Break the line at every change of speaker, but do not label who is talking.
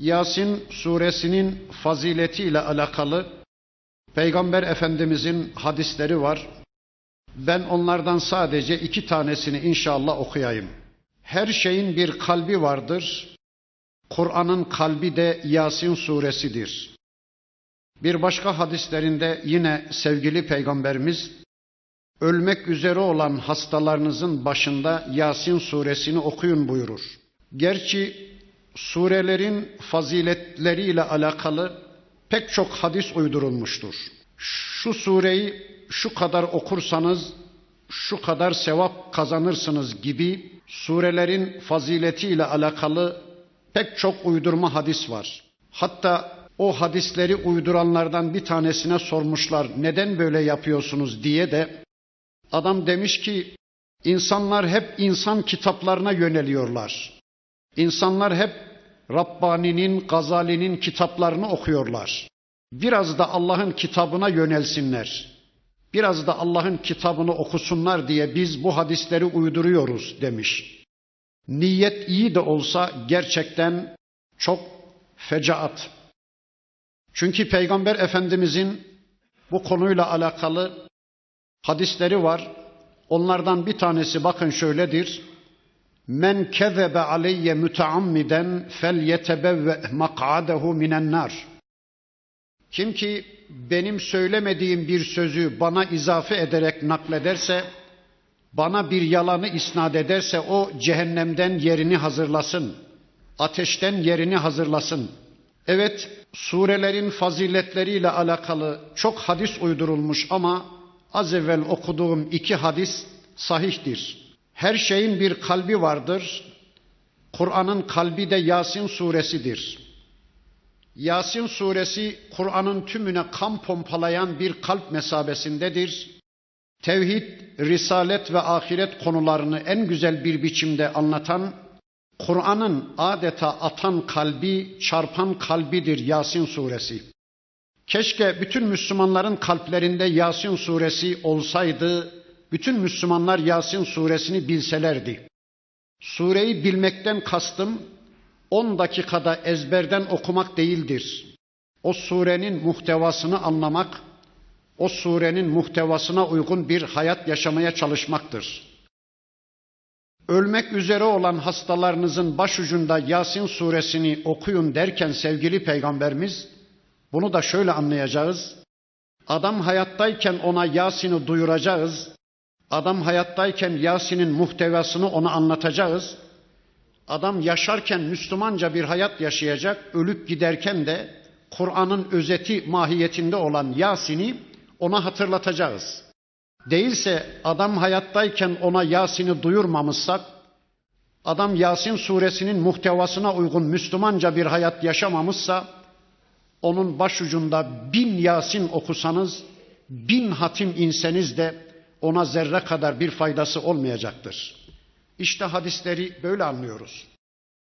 Yasin suresinin faziletiyle alakalı Peygamber Efendimizin hadisleri var. Ben onlardan sadece iki tanesini inşallah okuyayım. Her şeyin bir kalbi vardır. Kur'an'ın kalbi de Yasin suresidir. Bir başka hadislerinde yine sevgili peygamberimiz ölmek üzere olan hastalarınızın başında Yasin suresini okuyun buyurur. Gerçi surelerin faziletleriyle alakalı pek çok hadis uydurulmuştur. Şu sureyi şu kadar okursanız şu kadar sevap kazanırsınız gibi surelerin faziletiyle alakalı pek çok uydurma hadis var. Hatta o hadisleri uyduranlardan bir tanesine sormuşlar neden böyle yapıyorsunuz diye de adam demiş ki insanlar hep insan kitaplarına yöneliyorlar. İnsanlar hep Rabbani'nin, Gazali'nin kitaplarını okuyorlar. Biraz da Allah'ın kitabına yönelsinler. Biraz da Allah'ın kitabını okusunlar diye biz bu hadisleri uyduruyoruz demiş. Niyet iyi de olsa gerçekten çok fecaat. Çünkü Peygamber Efendimizin bu konuyla alakalı hadisleri var. Onlardan bir tanesi bakın şöyledir. Men kezebe aleyye müteammiden fel yetebevve mak'adehu minen nar. Kim ki benim söylemediğim bir sözü bana izafe ederek naklederse, bana bir yalanı isnat ederse o cehennemden yerini hazırlasın. Ateşten yerini hazırlasın. Evet, surelerin faziletleriyle alakalı çok hadis uydurulmuş ama az evvel okuduğum iki hadis sahihtir. Her şeyin bir kalbi vardır. Kur'an'ın kalbi de Yasin suresidir. Yasin suresi Kur'an'ın tümüne kan pompalayan bir kalp mesabesindedir. Tevhid, risalet ve ahiret konularını en güzel bir biçimde anlatan, Kur'an'ın adeta atan kalbi, çarpan kalbidir Yasin suresi. Keşke bütün Müslümanların kalplerinde Yasin suresi olsaydı, bütün Müslümanlar Yasin suresini bilselerdi. Sureyi bilmekten kastım 10 dakikada ezberden okumak değildir. O surenin muhtevasını anlamak, o surenin muhtevasına uygun bir hayat yaşamaya çalışmaktır. Ölmek üzere olan hastalarınızın başucunda Yasin suresini okuyun derken sevgili peygamberimiz bunu da şöyle anlayacağız. Adam hayattayken ona Yasin'i duyuracağız. Adam hayattayken Yasin'in muhtevasını ona anlatacağız. Adam yaşarken Müslümanca bir hayat yaşayacak, ölüp giderken de Kur'an'ın özeti mahiyetinde olan Yasin'i ona hatırlatacağız. Değilse adam hayattayken ona Yasin'i duyurmamışsak, adam Yasin suresinin muhtevasına uygun Müslümanca bir hayat yaşamamışsa, onun başucunda bin Yasin okusanız, bin hatim inseniz de ona zerre kadar bir faydası olmayacaktır. İşte hadisleri böyle anlıyoruz.